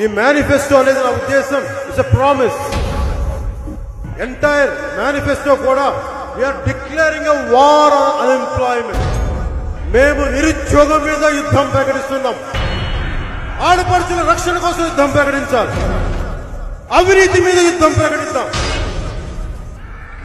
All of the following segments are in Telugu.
ఈ మేనిఫెస్టో అనేది నా ఉద్దేశం. ఇట్స్ ప్రామిస్ ఎంటైర్ మేనిఫెస్టో కూడా we're declaring a war on unemployment మేము నిరుద్యోగం మీద యుద్ధం ప్రకటిస్తున్నాం. ఆడపడుచుల రక్షణ కోసం యుద్ధం ప్రకటించాలి. అవినీతి మీద యుద్ధం ప్రకటిద్దాం.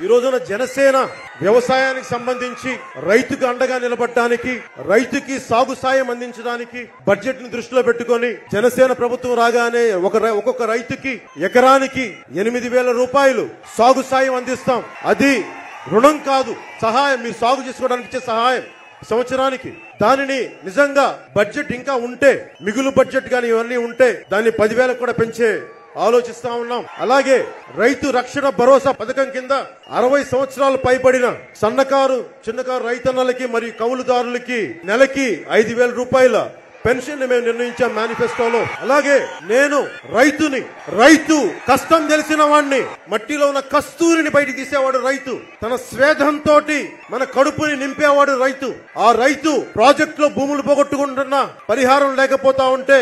ఈ రోజున జనసేన వ్యవసాయానికి సంబంధించి రైతుకు అండగా నిలబడటానికి రైతుకి సాగు సాయం అందించడానికి బడ్జెట్ని దృష్టిలో పెట్టుకొని జనసేన ప్రభుత్వం రాగానే ఒక ఒక్కొక్క రైతుకి ఎకరానికి ఎనిమిది వేల రూపాయలు సాగు సాయం అందిస్తాం. అది రుణం కాదు సహాయం. మీరు సాగు చేసుకోవడానికి ఇచ్చే సహాయం సంవత్సరానికి. దానిని నిజంగా బడ్జెట్ ఇంకా ఉంటే మిగులు బడ్జెట్ కానీ ఇవన్నీ ఉంటే దాన్ని పదివేలకు కూడా పెంచే ఆలోచిస్తా ఉన్నాం. అలాగే రైతు రక్షణ భరోసా పథకం కింద అరవై సంవత్సరాలు పైబడిన సన్నకారు చిన్నకారు రైతన్నలకి మరియు కౌలుదారులకి నెలకి ఐదు వేల రూపాయల పెన్షన్ మేము నిర్ణయించాం మేనిఫెస్టోలో. అలాగే నేను రైతుని రైతు కష్టం తెలిసిన వాడిని మట్టిలో ఉన్న కస్తూరిని బయటికి తీసేవాడు రైతు. తన స్వేదంతో మన కడుపుని నింపేవాడు రైతు. ఆ రైతు ప్రాజెక్ట్లో భూములు పోగొట్టుకుంటున్న పరిహారం లేకపోతా ఉంటే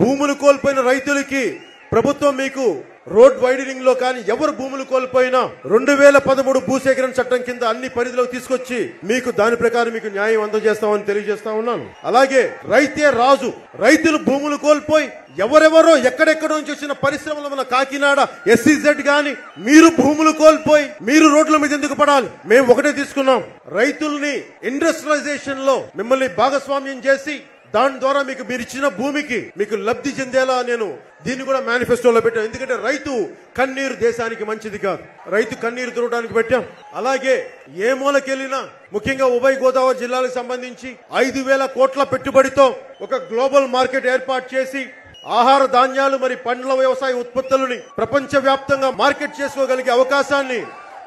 భూములు కోల్పోయిన రైతులకి ప్రభుత్వం మీకు రోడ్ వైడనింగ్లో కానీ ఎవరు భూములు కోల్పోయినా రెండు వేల పదమూడు భూసేకరణ చట్టం కింద అన్ని పరిధిలోకి తీసుకొచ్చి మీకు దాని ప్రకారం మీకు న్యాయం అందజేస్తామని తెలియజేస్తా ఉన్నాను. అలాగే రైతే రాజు రైతులు భూములు కోల్పోయి ఎవరెవరో ఎక్కడెక్కడ నుంచి వచ్చిన పరిశ్రమలు మన కాకినాడ ఎస్సీజెడ్ గాని మీరు భూములు కోల్పోయి మీరు రోడ్ల మీద ఎందుకు పడాలి? మేము ఒకటే తీసుకున్నాం. రైతుల్ని ఇండస్ట్రియలైజేషన్లో మిమ్మల్ని భాగస్వామ్యం చేసి దాని ద్వారా మీకు మీరు ఇచ్చిన భూమికి మీకు లబ్ధి చెందేలా నేను దీన్ని కూడా మేనిఫెస్టోలో పెట్టాను. ఎందుకంటే రైతు కన్నీరు దేశానికి మంచిది కాదు. రైతు కన్నీరు తుడవడానికి పెట్టాం. అలాగే ఏ మూలకెళ్ళినా ముఖ్యంగా ఉభయ గోదావరి జిల్లాలకు సంబంధించి ఐదు వేల కోట్ల పెట్టుబడితో ఒక గ్లోబల్ మార్కెట్ ఏర్పాటు చేసి ఆహార ధాన్యాలు మరి పండ్ల వ్యవసాయ ఉత్పత్తులని ప్రపంచ వ్యాప్తంగా మార్కెట్ చేసుకోగలిగే అవకాశాన్ని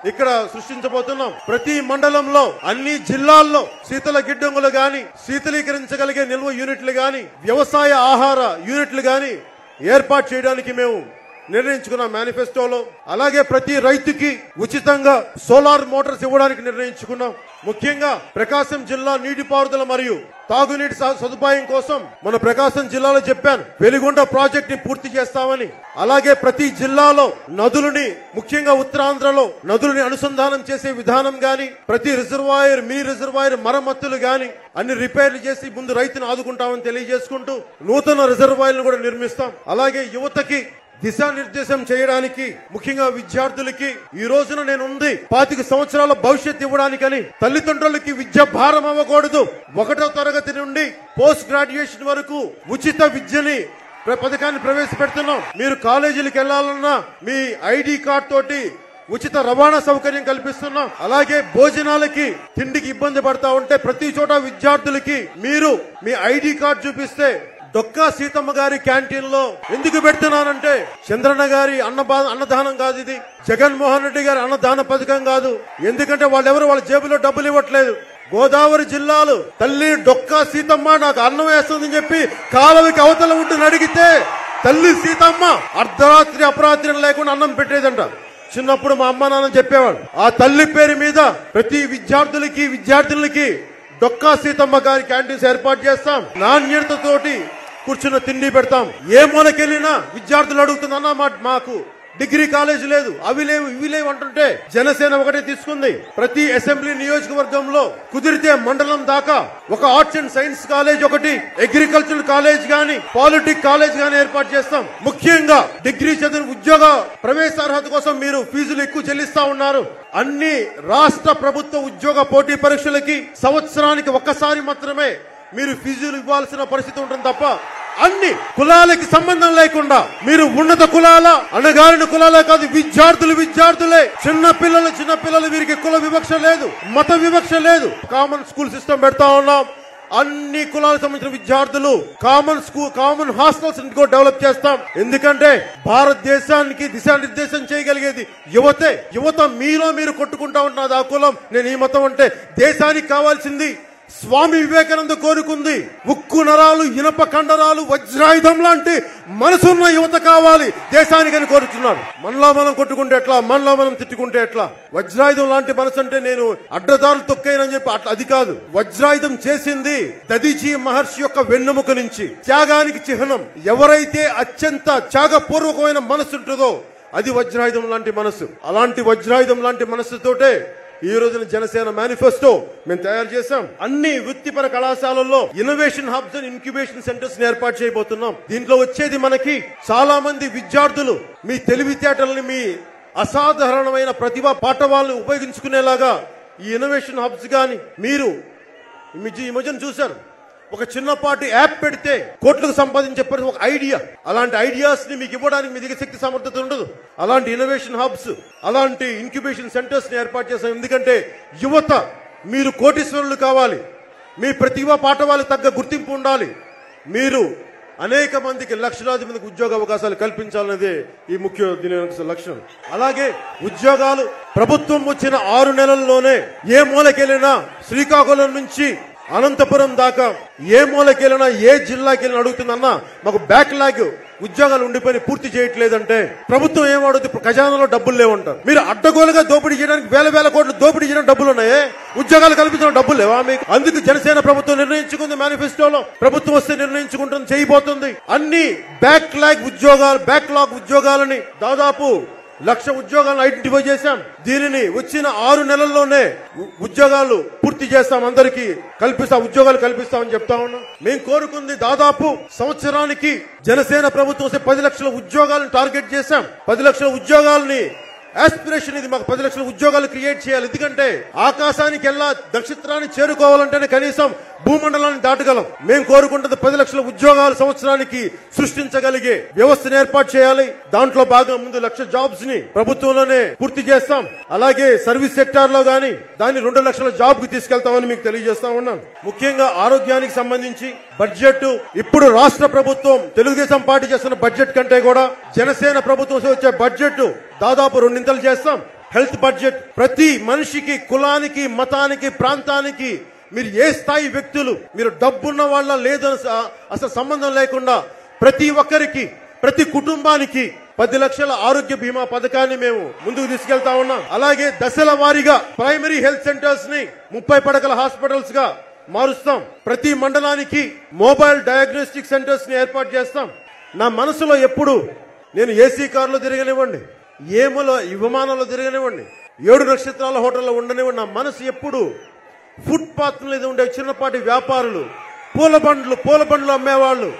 ఇక్కడ సృష్టించబోతున్నాం. ప్రతి మండలంలో అన్ని జిల్లాల్లో శీతల గిడ్డంగులు గాని శీతలీకరించగలిగే నిల్వ యూనిట్లు గాని వ్యవసాయ ఆహార యూనిట్లు గాని ఏర్పాటు చేయడానికి మేము నిర్ణయించుకున్న మేనిఫెస్టోలో. అలాగే ప్రతి రైతుకి ఉచితంగా సోలార్ మోటార్స్ ఇవ్వడానికి నిర్ణయించుకున్నాం. ముఖ్యంగా ప్రకాశం జిల్లా నీటిపారుదల మరియు తాగునీటి స- సదుపాయం కోసం మన ప్రకాశం జిల్లాలో చెప్పాను. వెలిగొండ ప్రాజెక్ట్ని పూర్తి చేస్తామని. అలాగే ప్రతి జిల్లాలో నదులని ముఖ్యంగా ఉత్తరాంధ్రలో నదులని అనుసంధానం చేసే విధానం గాని ప్రతి రిజర్వాయర్ మీ రిజర్వాయర్ మరమ్మతులు గాని అన్ని రిపేర్లు చేసి ముందు రైతును ఆదుకుంటామని తెలియజేసుకుంటూ నూతన రిజర్వాయర్లు కూడా నిర్మిస్తాం. అలాగే యువతకి దిశానిర్దేశం చేయడానికి ముఖ్యంగా విద్యార్థులకి ఈ రోజున నేను ఉంది పాతిక సంవత్సరాల భవిష్యత్తు ఇవ్వడానికని తల్లిదండ్రులకి విద్య భారం అవ్వకూడదు. ఒకటో తరగతి నుండి పోస్ట్ గ్రాడ్యుయేషన్ వరకు ఉచిత విద్యని పథకాన్ని ప్రవేశపెడుతున్నాం. మీరు కాలేజీలకు వెళ్ళాలన్నా మీ ఐడి కార్డ్ తోటి ఉచిత రవాణా సౌకర్యం కల్పిస్తున్నాం. అలాగే భోజనాలకి తిండికి ఇబ్బంది పడతా ఉంటే ప్రతి చోట విద్యార్థులకి మీరు మీ ఐడి కార్డ్ చూపిస్తే డొక్కా సీతమ్మ గారి క్యాంటీన్లో ఎందుకు పెడుతున్నానంటే చంద్రన్న గారి అన్న అన్నదానం కాదు ఇది. జగన్మోహన్ రెడ్డి గారి అన్నదాన పథకం కాదు. ఎందుకంటే వాళ్ళెవరు వాళ్ళ జేబులో డబ్బులు ఇవ్వట్లేదు. గోదావరి జిల్లాలు తల్లి డొక్కా సీతమ్మ నాకు అన్నం వేస్తుందని చెప్పి కాలువకి అవతల ఉంటుంది అడిగితే తల్లి సీతమ్మ అర్ధరాత్రి అపరాత్రి లేకుండా అన్నం పెట్టేదంట. చిన్నప్పుడు మా అమ్మ నాన్న చెప్పేవాడు ఆ తల్లి పేరు మీద ప్రతి విద్యార్థులకి విద్యార్థులకి డొక్కా సీతమ్మ గారి క్యాంటీన్స్ ఏర్పాటు చేస్తాం. నాణ్యతతోటి కూర్చున్న తిండి పెడతాం. ఏ మూలకెళ్ళినా విద్యార్థులు అడుగుతుందన్నా మాకు డిగ్రీ కాలేజ్ లేదు అవి లేవు ఇవి లేవు అంటుంటే జనసేన ఒకటే తీసుకుంది. ప్రతి అసెంబ్లీ నియోజకవర్గంలో కుదిరితే మండలం దాకా ఒక ఆర్ట్స్ అండ్ సైన్స్ కాలేజ్ ఒకటి అగ్రికల్చర్ కాలేజ్ గాని పాలిటిక్ కాలేజ్ గాని ఏర్పాటు చేస్తాం. ముఖ్యంగా డిగ్రీ చదివిన ఉద్యోగ ప్రవేశార్హత కోసం మీరు ఫీజులు ఎక్కువ చెల్లిస్తా ఉన్నారు. అన్ని రాష్ట్ర ప్రభుత్వ ఉద్యోగ పోటీ పరీక్షలకి సంవత్సరానికి ఒక్కసారి మాత్రమే మీరు ఫీజులు ఇవ్వాల్సిన పరిస్థితి ఉంటుంది తప్ప అన్ని కులాలకి సంబంధం లేకుండా మీరు ఉన్నత కులాల అణగారిన కులాలే కాదు విద్యార్థులు విద్యార్థులే. చిన్న పిల్లలు చిన్న పిల్లలు వీరికి కుల వివక్ష లేదు మత వివక్ష లేదు. కామన్ స్కూల్ సిస్టమ్ పెడతా ఉన్నాం. అన్ని కులాలకు సంబంధించిన విద్యార్థులు కామన్ స్కూల్ కామన్ హాస్టల్స్ కూడా డెవలప్ చేస్తాం. ఎందుకంటే భారతదేశానికి దిశానిర్దేశం చేయగలిగేది యువతే. యువత మీలో మీరు కొట్టుకుంటా ఉంటున్నది ఆ కులం నేను ఈ మతం అంటే దేశానికి కావాల్సింది. స్వామి వివేకానంద కోరుకుంది. ఉక్కు నరాలు ఇనప కండరాలు వజ్రాయుధం లాంటి మనసున్న యువత కావాలి. దేశానికని కోరుతున్నారు మనలో మనం కొట్టుకుంటే ఎట్లా? మనలో మనం తిట్టుకుంటే ఎట్లా? వజ్రాయుధం లాంటి మనసు అంటే నేను అడ్డదారులు తొక్కైనని చెప్పి అట్లా అది కాదు. వజ్రాయుధం చేసింది దదీజీ మహర్షి యొక్క వెన్నెముక నుంచి. త్యాగానికి చిహ్నం. ఎవరైతే అత్యంత త్యాగపూర్వకమైన మనసు ఉంటుందో అది వజ్రాయుధం లాంటి మనసు. అలాంటి వజ్రాయుధం లాంటి మనసుతోటే ఈ రోజున జనసేన మేనిఫెస్టో మేము తయారు చేశాం. అన్ని వృత్తిపర కళాశాలల్లో innovation hubs and incubation centres ఏర్పాటు చేయబోతున్నాం. దీంట్లో వచ్చేది మనకి చాలా మంది విద్యార్థులు మీ తెలివితేటల్ని మీ అసాధారణమైన ప్రతిభా పాఠవాలను ఉపయోగించుకునేలాగా ఈ ఇన్నోవేషన్ హబ్స్ కానీ మీరు ఈ మధ్య- ఈ మధ్యన చూశారు. ఒక చిన్నపాటి యాప్ పెడితే కోట్లకు సంపాదించే ప్రతి ఒక ఐడియా. అలాంటి ఐడియాస్ని మీకు ఇవ్వడానికి మీ దగ్గర శక్తి సమర్థత ఉండదు. అలాంటి ఇన్నోవేషన్ హబ్స్ అలాంటి ఇంక్యుబేషన్ సెంటర్స్ని ఏర్పాటు చేసాం ఎందుకంటే యువత మీరు కోటీశ్వరులు కావాలి. మీ ప్రతిభా పాఠవాలకు తగ్గ గుర్తింపు ఉండాలి. మీరు అనేక మందికి లక్షలాది మందికి ఉద్యోగ అవకాశాలు కల్పించాలనేదే ఈ ముఖ్య దీని యొక్క లక్ష్యం. అలాగే ఉద్యోగాలు ప్రభుత్వం వచ్చిన ఆరు నెలల్లోనే ఏ మూలకెళ్ళినా శ్రీకాకుళం నుంచి అనంతపురం దాకా ఏ మూలకెళ్ళినా ఏ జిల్లాకెళ్ళినా అడుగుతుందన్నా మాకు బ్యాక్ లాగ్ ఉద్యోగాలు ఉండిపోయి పూర్తి చేయట్లేదంటే ప్రభుత్వం ఏమడుతుంది ఖజానాలో డబ్బులు లేవంటారు మీరు అడ్డగోలుగా దోపిడీ చేయడానికి వేల వేల కోట్లు దోపిడీ చేయడం డబ్బులు ఉన్నాయే? ఉద్యోగాలు కల్పించడం డబ్బులు లేవా మీకు? అందుకు జనసేన ప్రభుత్వం నిర్ణయించుకుంది మేనిఫెస్టోలో. ప్రభుత్వం వస్తే నిర్ణయించుకుంటుంది చేయబోతుంది. అన్ని బ్యాక్ లాగ్ ఉద్యోగాలు బ్యాక్ లాగ్ ఉద్యోగాలని దాదాపు లక్ష ఉద్యోగాలను ఐడెంటిఫై చేశాం. దీనిని వచ్చిన ఆరు నెలల్లోనే ఉద్యోగాలు పూర్తి చేస్తాం అందరికి. కల్పిస్తాం ఉద్యోగాలు కల్పిస్తామని చెప్తా ఉన్నాం. మేము కోరుకుంది దాదాపు సంవత్సరానికి జనసేన ప్రభుత్వం పది లక్షల ఉద్యోగాలను టార్గెట్ చేశాం. పది లక్షల ఉద్యోగాలని ఆస్పిరేషన్ ఇది మాకు పది లక్షల ఉద్యోగాలు క్రియేట్ చేయాలి. ఎందుకంటే ఆకాశానికి వెళ్ళా నక్షత్రాన్ని చేరుకోవాలంటేనే కనీసం భూమండలాన్ని దాటగలం. మేము కోరుకుంటుంది పది లక్షల ఉద్యోగాలు సంవత్సరానికి సృష్టించగలిగే వ్యవస్థను ఏర్పాటు చేయాలి. దాంట్లో భాగం ముందు లక్ష జాబ్స్ని ప్రభుత్వంలోనే పూర్తి చేస్తాం. అలాగే సర్వీస్ సెక్టార్లో గాని దాన్ని రెండు లక్షల జాబ్కు తీసుకెళ్తామని మీకు తెలియజేస్తా ఉన్నాం ముఖ్యంగా ఆరోగ్యానికి సంబంధించి బడ్జెట్ ఇప్పుడు రాష్ట్ర ప్రభుత్వం తెలుగుదేశం పార్టీ చేస్తున్న బడ్జెట్ కంటే కూడా జనసేన ప్రభుత్వం వచ్చే బడ్జెట్ దాదాపు రెండింతలు చేస్తాం. హెల్త్ బడ్జెట్ ప్రతి మనిషికి కులానికి మతానికి ప్రాంతానికి మీరు ఏ స్థాయి వ్యక్తులు మీరు డబ్బున్న వాళ్ళ లేదని అసలు సంబంధం లేకుండా ప్రతి ఒక్కరికి ప్రతి కుటుంబానికి పది లక్షల ఆరోగ్య బీమా పథకాన్ని మేము ముందుకు తీసుకెళ్తా ఉన్నాం. అలాగే దశల వారీగా ప్రైమరీ హెల్త్ సెంటర్స్ని ముప్పై పడకల హాస్పిటల్స్గా మారుస్తాం. ప్రతి మండలానికి మొబైల్ డయాగ్నోస్టిక్ సెంటర్స్ని ఏర్పాటు చేస్తాం. నా మనసులో ఎప్పుడు నేను ఏసీ కారులో తిరగనివ్వండి. ఏములో విమానంలో తిరగనివ్వండి. ఏడు నక్షత్రాల హోటల్లో ఉండనివ్వండి. నా మనసు ఎప్పుడు ఫుట్పాత్ మీద ఉండే చిన్నపాటి వ్యాపారులు పూల బండ్లు పూల బండ్లు అమ్మేవాళ్ళు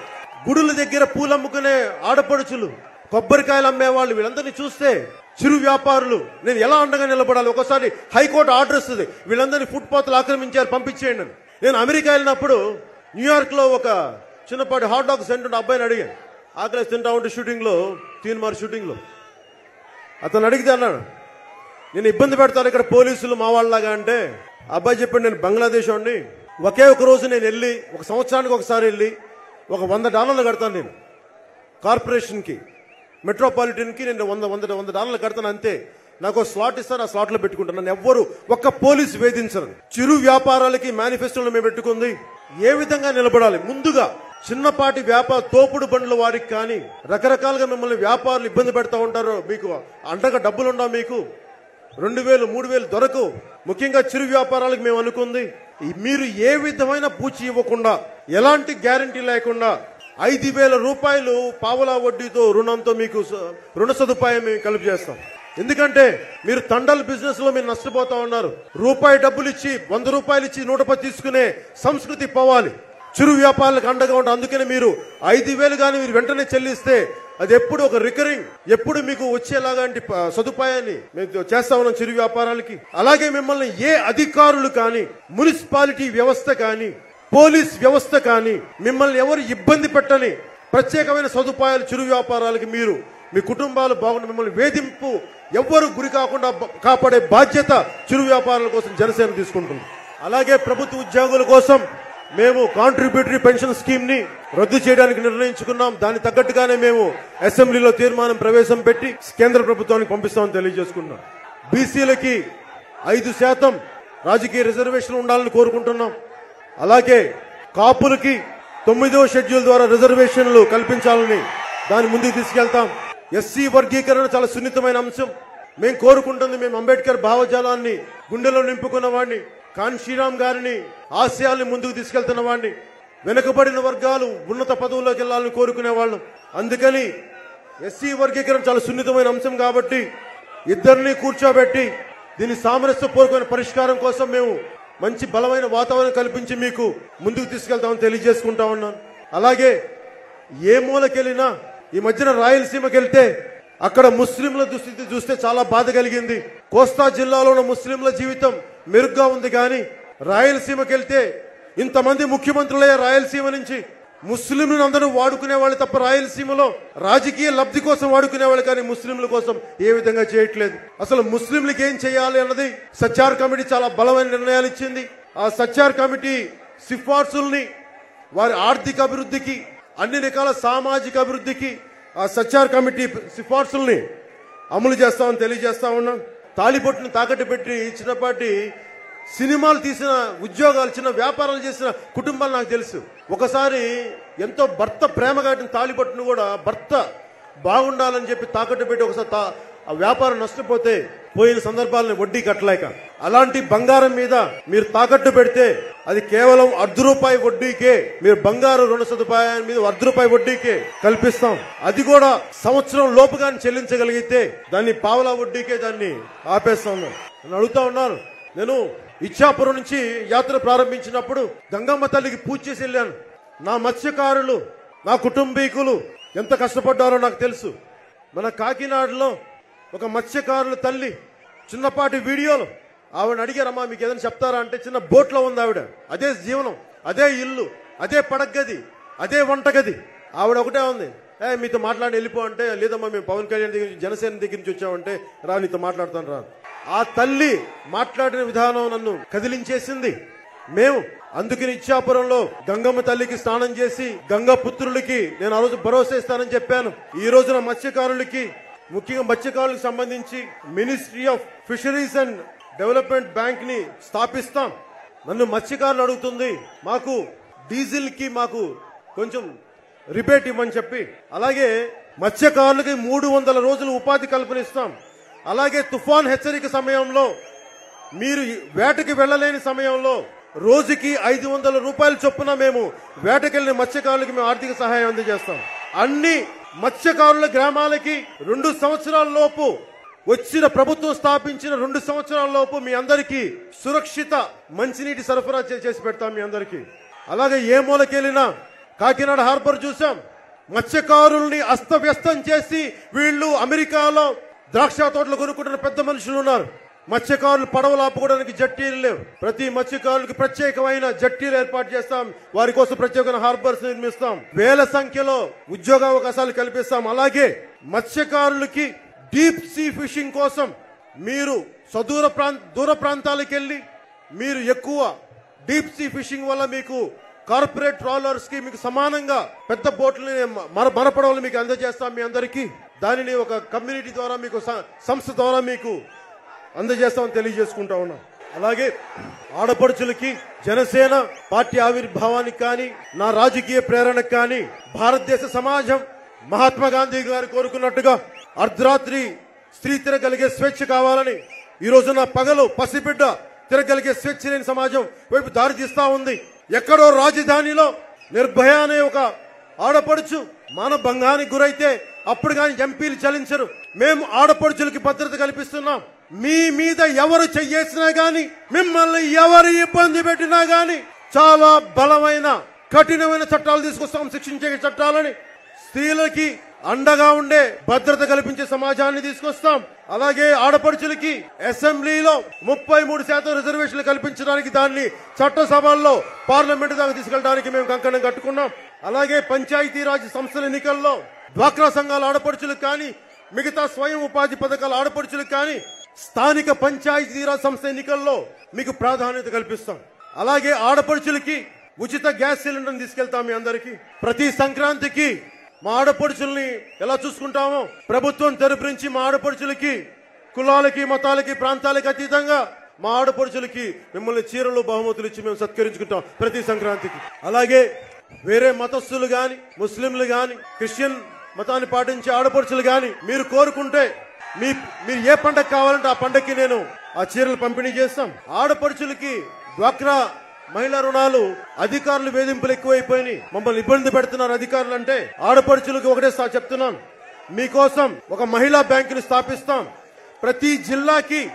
గుడుల దగ్గర పూలు అమ్ముకునే ఆడపడుచులు కొబ్బరికాయలు అమ్మేవాళ్ళు వీళ్ళందరినీ చూస్తే చిరు వ్యాపారులు నేను ఎలా అండగా నిలబడాలి? ఒకసారి హైకోర్టు ఆర్డర్ ఇస్తుంది వీళ్ళందరినీ ఫుట్పాత్లు ఆక్రమించారు పంపించేయండి అని. నేను అమెరికా వెళ్ళినప్పుడు న్యూయార్క్లో ఒక చిన్నపాటి హాట్ డాగ్ సెంటర్ అబ్బాయిని అడిగాను. ఆకలి తింటా ఉంటే షూటింగ్లో తీన్మార్ షూటింగ్లో. అతను అడిగితే అన్నాడు నేను ఇబ్బంది పెడతాను ఇక్కడ పోలీసులు మా వాళ్ళలాగా అంటే? అబ్బాయి చెప్పాడు నేను బంగ్లాదేశ్ అండి ఒకే ఒక రోజు నేను వెళ్ళి ఒక సంవత్సరానికి ఒకసారి వెళ్ళి ఒక వంద డాలర్లు కడతాను నేను. కార్పొరేషన్కి మెట్రోపాలిటన్కి నేను వంద వంద వంద డాలర్లు కడతాను అంతే. నాకు స్లాట్ ఇస్తారు ఆ స్లాట్లో పెట్టుకుంటాను. నన్ను ఎవ్వరు ఒక్క పోలీస్ వేధించరు. చిరు వ్యాపారాలకి మేనిఫెస్టోలో మేము పెట్టుకుంది. ఏ విధంగా నిలబడాలి? ముందుగా చిన్నపాటి వ్యాపార తోపుడు బండ్ల వారికి కానీ రకరకాలుగా మిమ్మల్ని వ్యాపారులు ఇబ్బంది పెడతా ఉంటారు మీకు అండగా డబ్బులు ఉండవు మీకు? రెండు వేలు మూడు వేలు దొరకు. ముఖ్యంగా చిరు వ్యాపారాలకు మేము అనుకుంది. మీరు ఏ విధమైన పూచి ఇవ్వకుండా ఎలాంటి గ్యారంటీ లేకుండా ఐదు వేల రూపాయలు పావలా వడ్డీతో రుణంతో మీకు స- రుణ సదుపాయం మేము కలిపి చేస్తాం. ఎందుకంటే మీరు తండల్ బిజినెస్లో మీరు నష్టపోతా ఉన్నారు. రూపాయి డబ్బులు ఇచ్చి వంద రూపాయలు ఇచ్చి నూట పది తీసుకునే సంస్కృతి పోవాలి. చిరు వ్యాపారాలకు అండగా ఉంటుంది అందుకని మీరు ఐదు వేలు కానీ మీరు వెంటనే చెల్లిస్తే అది ఎప్పుడు ఒక రికరింగ్ ఎప్పుడు మీకు వచ్చేలాంటి సదుపాయాన్ని మేము చేస్తా ఉన్నాం చిరు వ్యాపారాలకి. అలాగే మిమ్మల్ని ఏ అధికారులు కానీ మున్సిపాలిటీ వ్యవస్థ కానీ పోలీస్ వ్యవస్థ కానీ మిమ్మల్ని ఎవరు ఇబ్బంది పెట్టని ప్రత్యేకమైన సదుపాయాలు చిరు వ్యాపారాలకి మీరు మీ కుటుంబాలు బాగుండి మిమ్మల్ని వేధింపు ఎవ్వరు గురి కాకుండా కాపాడే బాధ్యత చిరు వ్యాపారాల కోసం జనసేన తీసుకుంటుంది. అలాగే ప్రభుత్వ ఉద్యోగుల కోసం మేము కాంట్రిబ్యూటరీ పెన్షన్ స్కీమ్ని రద్దు చేయడానికి నిర్ణయించుకున్నాం. దానికి తగ్గట్టుగానే మేము అసెంబ్లీలో తీర్మానం ప్రవేశం పెట్టి కేంద్ర ప్రభుత్వానికి పంపిస్తామని తెలియజేసుకున్నాం బీసీలకి ఐదు శాతం రాజకీయ రిజర్వేషన్ ఉండాలని కోరుకుంటున్నాం. అలాగే కాపులకి తొమ్మిదవ షెడ్యూల్ ద్వారా రిజర్వేషన్లు కల్పించాలని దాని ముందుకు తీసుకెళ్తాం. ఎస్సీ వర్గీకరణ చాలా సున్నితమైన అంశం. మేము కోరుకుంటుంది మేము అంబేద్కర్ భావజాలాన్ని గుండెలో నింపుకున్న వాడిని. కాన్ శ్రీరామ్ గారిని ఆశయాల్ని ముందుకు తీసుకెళ్తున్న వాడిని వెనుకబడిన వర్గాలు ఉన్నత పదవుల్లోకి వెళ్ళాలని కోరుకునే వాళ్ళం. అందుకని ఎస్సీ వర్గీకరణ చాలా సున్నితమైన అంశం కాబట్టి ఇద్దరిని కూర్చోబెట్టి దీని సామరస్యపూర్వకమైన పరిష్కారం కోసం మేము మంచి బలమైన వాతావరణం కల్పించి మీకు ముందుకు తీసుకెళ్తామని తెలియజేసుకుంటా ఉన్నాను. అలాగే ఏ మూలకెళ్ళినా ఈ మధ్యన రాయలసీమకి వెళ్తే అక్కడ ముస్లింల దుస్థితి చూస్తే చాలా బాధ కలిగింది. కోస్తా జిల్లాలో ఉన్న ముస్లింల జీవితం మెరుగ్గా ఉంది కానీ రాయలసీమకి వెళ్తే ఇంతమంది ముఖ్యమంత్రులయ్య రాయలసీమ నుంచి ముస్లింలను అందరూ వాడుకునే వాళ్ళు తప్ప రాయలసీమలో రాజకీయ లబ్ధి కోసం వాడుకునే వాళ్ళు కానీ ముస్లింల కోసం ఏ విధంగా చేయట్లేదు. అసలు ముస్లింలకు ఏం చేయాలి అన్నది సచార్ కమిటీ చాలా బలమైన నిర్ణయాలు ఇచ్చింది. ఆ సచార్ కమిటీ సిఫార్సుల్ని వారి ఆర్థిక అభివృద్ధికి అన్ని రకాల సామాజిక అభివృద్ధికి ఆ సచార్ కమిటీ సిఫార్సుల్ని అమలు చేస్తామని తెలియజేస్తా ఉన్నాం. తాళిబొట్టును తాకట్టు పెట్టి ఇచ్చినప్పటి సినిమాలు తీసిన ఉద్యోగాలు చిన్న వ్యాపారాలు చేసిన కుటుంబాలు నాకు తెలుసు. ఒకసారి ఎంతో భర్త ప్రేమ కాటిన తాళిబొట్టును కూడా భర్త బాగుండాలని చెప్పి తాకట్టు పెట్టి ఒకసారి తా- ఆ వ్యాపారం నష్టపోతే పోయిన సందర్భాలను వడ్డీ కట్టలేక అలాంటి బంగారం మీద మీరు తాకట్టు పెడితే అది కేవలం అర్ధ రూపాయి వడ్డీకే. మీరు బంగారు రుణ సదుపాయం మీద అర్ధ రూపాయి వడ్డీకే కల్పిస్తాం. అది కూడా సంవత్సరం లోపుగానే చెల్లించగలిగితే దాన్ని పావలా వడ్డీకే దాన్ని ఆపేస్తాం నేను అడుగుతా ఉన్నాను నేను ఇచ్చాపురం నుంచి యాత్ర ప్రారంభించినప్పుడు గంగమ్మ తల్లికి పూజ చేసి వెళ్ళాను. నా మత్స్యకారులు నా కుటుంబీకులు ఎంత కష్టపడ్డారో నాకు తెలుసు. మన కాకినాడలో ఒక మత్స్యకారుల తల్లి చిన్నపాటి వీడియోలు ఆవిడ అడిగారమ్మా మీకు ఏదైనా చెప్తారా అంటే చిన్న బోట్లో ఉంది ఆవిడ. అదే జీవనం అదే ఇల్లు అదే పడగది అదే వంటగది. ఆవిడ ఒకటే ఉంది. ఏ మీతో మాట్లాడి వెళ్ళిపో అంటే లేదమ్మా మేము పవన్ కళ్యాణ్ దగ్గర నుంచి జనసేన దగ్గర నుంచి వచ్చామంటే రా నీతో మాట్లాడతాను రా. ఆ తల్లి మాట్లాడిన విధానం నన్ను కదిలించేసింది. మేము అందుకని ఇచ్చాపురంలో గంగమ్మ తల్లికి స్నానం చేసి గంగా పుత్రులకి నేను ఆ రోజు భరోసా ఇస్తానని చెప్పాను. ఈ రోజున మత్స్యకారులకి ముఖ్యంగా మత్స్యకారులకు సంబంధించి ministry of fisheries and development బ్యాంక్ని స్థాపిస్తాం. నన్ను మత్స్యకారులు అడుగుతుంది మాకు డీజిల్కి మాకు కొంచెం రిబేట్ ఇవ్వని చెప్పి. అలాగే మత్స్యకారులకి మూడు వందల రోజులు ఉపాధి కల్పనిస్తాం. అలాగే తుఫాన్ హెచ్చరిక సమయంలో మీరు వేటకి వెళ్ళలేని సమయంలో రోజుకి ఐదు వందల రూపాయల చొప్పున మేము వేటకెళ్ళిన మత్స్యకారులకి మేము ఆర్థిక సహాయం అందజేస్తాం. అన్ని మత్స్యకారుల గ్రామాలకి రెండు సంవత్సరాల లోపు వచ్చిన ప్రభుత్వం స్థాపించిన రెండు సంవత్సరాల లోపు మీ అందరికీ సురక్షిత మంచినీటి సరఫరా చేసి పెడతాం మీ అందరికీ. అలాగే ఏ మూలకెళ్ళినా కాకినాడ హార్బర్ చూసాం. మత్స్యకారుల్ని అస్తవ్యస్తం చేసి వీళ్ళు అమెరికాలో ద్రాక్ష తోటలు కొనుక్కుంటున్న పెద్ద మనుషులు ఉన్నారు. మత్స్యకారులు పడవలు ఆపుకోవడానికి జట్టీలు లేవు. ప్రతి మత్స్యకారులకు ప్రత్యేకమైన జట్టీలు ఏర్పాటు చేస్తాం. వారి కోసం ప్రత్యేకమైన హార్బర్స్ నిర్మిస్తాం. వేల సంఖ్యలో ఉద్యోగ అవకాశాలు కల్పిస్తాం. అలాగే మత్స్యకారులకి డీప్ సీ ఫిషింగ్ కోసం మీరు సదూర ప్రాంత దూర ప్రాంతాలకు వెళ్ళి మీరు ఎక్కువ డీప్ సీ ఫిషింగ్ వల్ల మీకు కార్పొరేట్ ట్రాలర్స్కి మీకు సమానంగా పెద్ద బోట్లని మర మరపడవలు మీకు అందజేస్తాం మీ అందరికీ. దానిని ఒక కమ్యూనిటీ ద్వారా మీకు సంస్థ ద్వారా మీకు అందజేస్తామని తెలియజేసుకుంటా ఉన్నాం. అలాగే ఆడపడుచులకి జనసేన పార్టీ ఆవిర్భావానికి కానీ నా రాజకీయ ప్రేరణకు కానీ భారతదేశ సమాజం మహాత్మా గాంధీ గారు కోరుకున్నట్టుగా అర్ధరాత్రి స్త్రీ తిరగలిగే స్వేచ్ఛ కావాలని ఈ రోజున పగలు పసిబిడ్డ తిరగలిగే స్వేచ్ఛ లేని సమాజం వైపు దారి తీస్తా ఉంది. ఎక్కడో రాజధానిలో నిర్భయ అనే ఒక ఆడపడుచు మానభంగానికి గురైతే అప్పుడు కానీ ఎంపీలు చలించరు. మేము ఆడపడుచులకి భద్రత కల్పిస్తున్నాం. మీ మీద ఎవరు చెయ్యేసినా గాని మిమ్మల్ని ఎవరు ఇబ్బంది పెట్టినా గాని చాలా బలమైన కఠినమైన చట్టాలు తీసుకొస్తాం శిక్షించే చట్టాలని స్త్రీలకి అండగా ఉండే భద్రత కల్పించే సమాజాన్ని తీసుకొస్తాం. అలాగే ఆడపడుచులకి అసెంబ్లీలో ముప్పై మూడు శాతం రిజర్వేషన్లు కల్పించడానికి దాన్ని చట్టసభల్లో పార్లమెంట్ దాకా తీసుకెళ్ళడానికి మేము కంకణం కట్టుకున్నాం. అలాగే పంచాయతీరాజ్ సంస్థల ఎన్నికల్లో డ్వాక్రా సంఘాల ఆడపడుచులకు కానీ మిగతా స్వయం ఉపాధి పథకాల ఆడపడుచులకు కానీ స్థానిక పంచాయతీరాజ్ సంస్థ ఎన్నికల్లో మీకు ప్రాధాన్యత కల్పిస్తాం. అలాగే ఆడపడుచులకి ఉచిత గ్యాస్ సిలిండర్ తీసుకెళ్తాం మీ అందరికీ. ప్రతి సంక్రాంతికి మా ఆడపడుచుల్ని ఎలా చూసుకుంటామో? ప్రభుత్వం తెరపు నుంచి మా ఆడపడుచులకి కులాలకి మతాలకి ప్రాంతాలకి అతీతంగా మా ఆడపడుచులకి మిమ్మల్ని చీరలు బహుమతులు ఇచ్చి మేము సత్కరించుకుంటాం ప్రతి సంక్రాంతికి. అలాగే వేరే మతస్థులు గాని ముస్లింలు గాని క్రిస్టియన్ మతాన్ని పాటించే ఆడపడుచులు గాని మీరు కోరుకుంటే మీ మీరు ఏ పండగ కావాలంటే ఆ పండగకి నేను ఆ చీరలు పంపిణీ చేస్తాం. ఆడపడుచులకి డ్వాక్రా మహిళా రుణాలు అధికారులు వేధింపులు ఎక్కువైపోయినాయి. మమ్మల్ని ఇబ్బంది పెడుతున్నారు అధికారులు అంటే ఆడపడుచులకు ఒకటే సా- చెప్తున్నాను. మీకోసం ఒక మహిళా బ్యాంకుని స్థాపిస్తాం. ప్రతి జిల్లాకి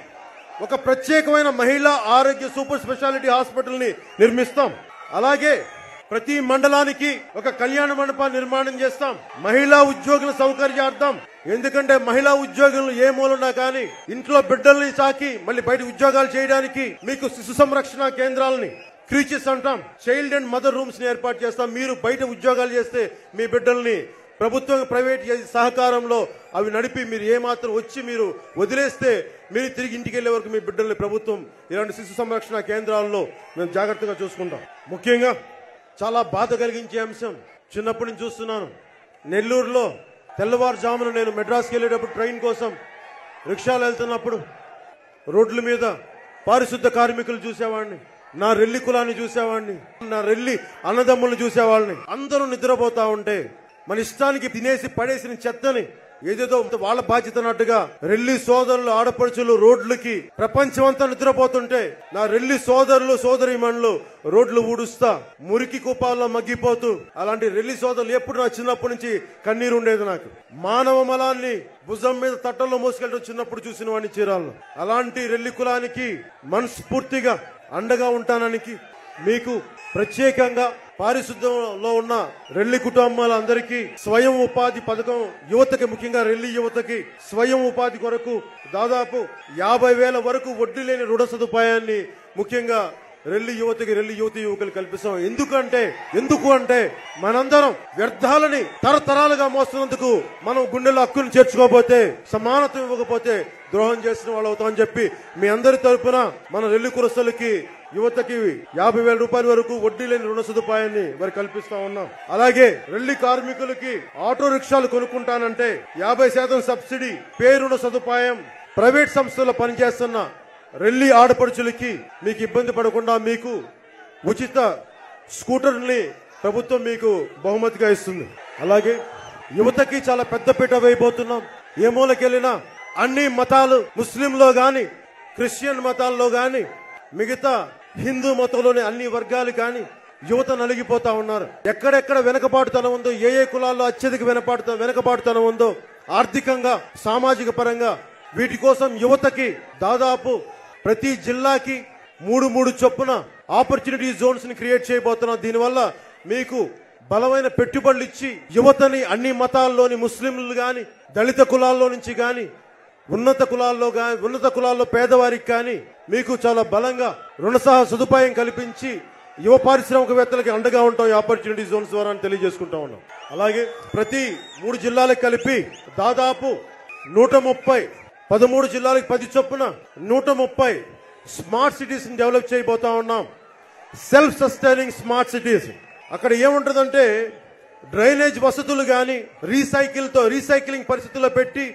ఒక ప్రత్యేకమైన మహిళా ఆరోగ్య సూపర్ స్పెషాలిటీ హాస్పిటల్ని నిర్మిస్తాం. అలాగే ప్రతి మండలానికి ఒక కళ్యాణ మండపాన్ని నిర్మాణం చేస్తాం. మహిళా ఉద్యోగుల సౌకర్యార్థం. ఎందుకంటే మహిళా ఉద్యోగులు ఏ మూలన్నా కానీ ఇంట్లో బిడ్డల్ని సాకి మళ్ళీ బయట ఉద్యోగాలు చేయడానికి మీకు శిశు సంరక్షణ కేంద్రాలని క్రీచెస్ అంటాం. చైల్డ్ అండ్ మదర్ రూమ్స్ని ఏర్పాటు చేస్తాం. మీరు బయట ఉద్యోగాలు చేస్తే మీ బిడ్డల్ని ప్రభుత్వం ప్రైవేట్ సహకారంలో అవి నడిపి మీరు ఏమాత్రం వచ్చి మీరు వదిలేస్తే మీరు తిరిగి ఇంటికి వెళ్ళే వరకు మీ బిడ్డల్ని ప్రభుత్వం ఇలాంటి శిశు సంరక్షణ కేంద్రాల్లో మేము జాగ్రత్తగా చూసుకుంటాం. ముఖ్యంగా చాలా బాధ కలిగించే అంశం చిన్నప్పటి నుంచి చూస్తున్నాను. నెల్లూరులో తెల్లవారుజామున నేను మెడ్రాస్కి వెళ్ళేటప్పుడు ట్రైన్ కోసం రిక్షాలు వెళ్తున్నప్పుడు రోడ్ల మీద పారిశుద్ధ కార్మికులు చూసేవాడిని. నా రెల్లి కులాన్ని చూసేవాడిని. నా రెల్లి అన్నదమ్ములను చూసేవాళ్ళని. అందరూ నిద్రపోతా ఉంటే మన ఇష్టానికి తినేసి పడేసిన చెత్తని ఏదేదో వాళ్ళ బాధ్యత నట్టుగా రెల్లి సోదరులు ఆడపడుచులు రోడ్లకి ప్రపంచం అంతా నిద్రపోతుంటే నా రెల్లి సోదరులు సోదరిమణులు రోడ్లు ఊడుస్తా మురికి కుపాల్లో మగ్గిపోతూ అలాంటి రెల్లి సోదరులు ఎప్పుడు నా చిన్నప్పటి నుంచి కన్నీరు ఉండేది నాకు. మానవ మలాన్ని భుజం మీద తట్టల్లో మోసుకెళ్ళడం చిన్నప్పుడు చూసిన వాడిని చీరాలను అలాంటి రెల్లి కులానికి మనస్ఫూర్తిగా అండగా ఉంటాననికి మీకు ప్రత్యేకంగా పారిశుద్ధ్యంలో ఉన్న రెల్లి కుటుంబాలందరికీ స్వయం ఉపాధి పథకం యువతకి ముఖ్యంగా రెల్లి యువతకి స్వయం ఉపాధి కొరకు దాదాపు యాభై వేల వరకు వడ్డీ లేని రుణ సదుపాయాన్ని ముఖ్యంగా రెల్లి యువతకి రెల్లి యువతి యువకులు కల్పిస్తాం. ఎందుకంటే ఎందుకు అంటే మనందరం వ్యర్థాలని తరతరాలుగా మోస్తున్నందుకు మనం గుండెలో హక్కును చేర్చుకోకపోతే సమానత ఇవ్వకపోతే ద్రోహం చేసిన వాళ్ళు అవుతామని చెప్పి మీ అందరి తరపున మన రెల్లి కురస్తులకి యువతకి యాభై వేల రూపాయల వరకు వడ్డీ లేని రుణ సదుపాయాన్ని మరి కల్పిస్తా ఉన్నాం. అలాగే రెల్లి కార్మికులకి ఆటో రిక్షాలు కొనుక్కుంటానంటే యాభై శాతం సబ్సిడీ పే రుణ సదుపాయం ప్రైవేట్ సంస్థల్లో పనిచేస్తున్న రెల్లి ఆడపడుచులకి మీకు ఇబ్బంది పడకుండా మీకు ఉచిత స్కూటర్ని ప్రభుత్వం మీకు బహుమతిగా ఇస్తుంది. అలాగే యువతకి చాలా పెద్ద పీట వేయబోతున్నాం. ఏ మూలకెళ్ళినా అన్ని మతాలు ముస్లింలో గాని క్రిస్టియన్ మతాల్లో గాని మిగతా హిందూ మతంలోని అన్ని వర్గాలు కానీ యువత నలిగిపోతా ఉన్నారు. ఎక్కడెక్కడ వెనకబాటుతనం ఉందో ఏ ఏ కులాల్లో అత్యధిక వెనపాటు వెనకబాటుతనం ఉందో ఆర్థికంగా సామాజిక పరంగా వీటి కోసం యువతకి దాదాపు ప్రతి జిల్లాకి మూడు మూడు చొప్పున ఆపర్చునిటీ జోన్స్ని క్రియేట్ చేయబోతున్నాం. దీనివల్ల మీకు బలమైన పెట్టుబడులు ఇచ్చి యువతని అన్ని మతాల్లోని ముస్లింలు కానీ దళిత కులాల్లో నుంచి కానీ ఉన్నత కులాల్లో కానీ ఉన్నత కులాల్లో పేదవారికి కానీ మీకు చాలా బలంగా రుణ సదుపాయం కల్పించి యువ పారిశ్రామికవేత్తలకి అండగా ఉంటాం ఈ ఆపర్చునిటీ జోన్స్ ద్వారా తెలియజేసుకుంటా ఉన్నాం. అలాగే ప్రతి మూడు జిల్లాలకు కలిపి దాదాపు నూట ముప్పై పదమూడు జిల్లాలకు పది చొప్పున నూట ముప్పై స్మార్ట్ సిటీస్ని డెవలప్ చేయబోతా ఉన్నాం. సెల్ఫ్ సస్టైనింగ్ స్మార్ట్ సిటీస్ అక్కడ ఏముంటుందంటే డ్రైనేజ్ వసతులు కానీ రీసైకిల్తో రీసైక్లింగ్ పరిస్థితుల్లో పెట్టి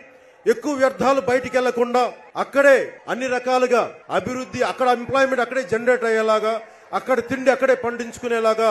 ఎక్కువ వ్యర్థాలు బయటికి వెళ్ళకుండా అక్కడే అన్ని రకాలుగా అభివృద్ధి అక్కడ ఎంప్లాయ్మెంట్ అక్కడే జనరేట్ అయ్యేలాగా అక్కడ తిండి అక్కడే పండించుకునేలాగా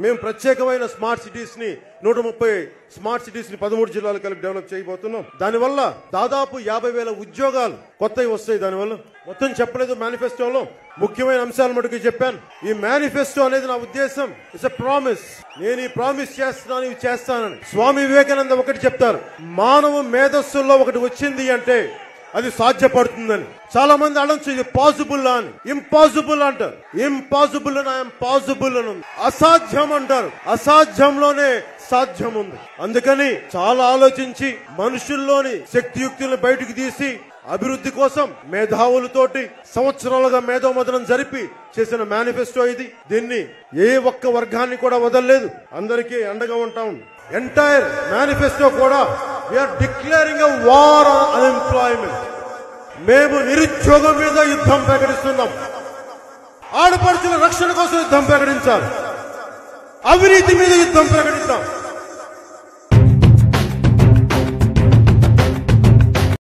మేము ప్రత్యేకమైన స్మార్ట్ సిటీస్ని నూట ముప్పై స్మార్ట్ సిటీస్ని పదమూడు జిల్లాలు కలిపి డెవలప్ చేయబోతున్నాం. దానివల్ల దాదాపు యాభై వేల ఉద్యోగాలు కొత్తవి వస్తాయి దానివల్ల. మొత్తం చెప్పలేదు మేనిఫెస్టోలో. ముఖ్యమైన అంశాలు మటుకు చెప్పాను. ఈ మేనిఫెస్టో అనేది నా ఉద్దేశం. ఇట్స్ ఎ ప్రామిస్ నేను ఈ ప్రామిస్ చేస్తున్నాను ఇవి చేస్తానని. స్వామి వివేకానంద ఒకటి చెప్తారు. మానవ మేధస్సుల్లో ఒకటి వచ్చింది అంటే అది సాధ్యపడుతుందని. చాలా మంది అనొచ్చు ఇది పాసిబుల్ అని. ఇంపాసిబుల్ అంటారు. ఇంపాసిబుల్ అని ఐఎమ్ పాసిబుల్ అని అసాధ్యం అంటారు. అసాధ్యంలోనే సాధ్యం ఉంది. అందుకని చాలా ఆలోచించి మనుషుల్లోని శక్తియుక్తులను బయటకు తీసి అభివృద్ధి కోసం మేధావులతోటి సంవత్సరాలుగా మేధోమదనం జరిపి చేసిన మేనిఫెస్టో ఇది. దీన్ని ఏ ఒక్క వర్గాన్ని కూడా వదలలేదు. అందరికీ అండగా ఉంటాం. ఎంటైర్ మేనిఫెస్టో కూడా we're declaring a war on unemployment మేము నిరుద్యోగం మీద యుద్ధం ప్రకటిస్తున్నాం. ఆడపడుచుల రక్షణ కోసం యుద్ధం ప్రకటించాలి. అవినీతి మీద యుద్ధం ప్రకటిద్దాం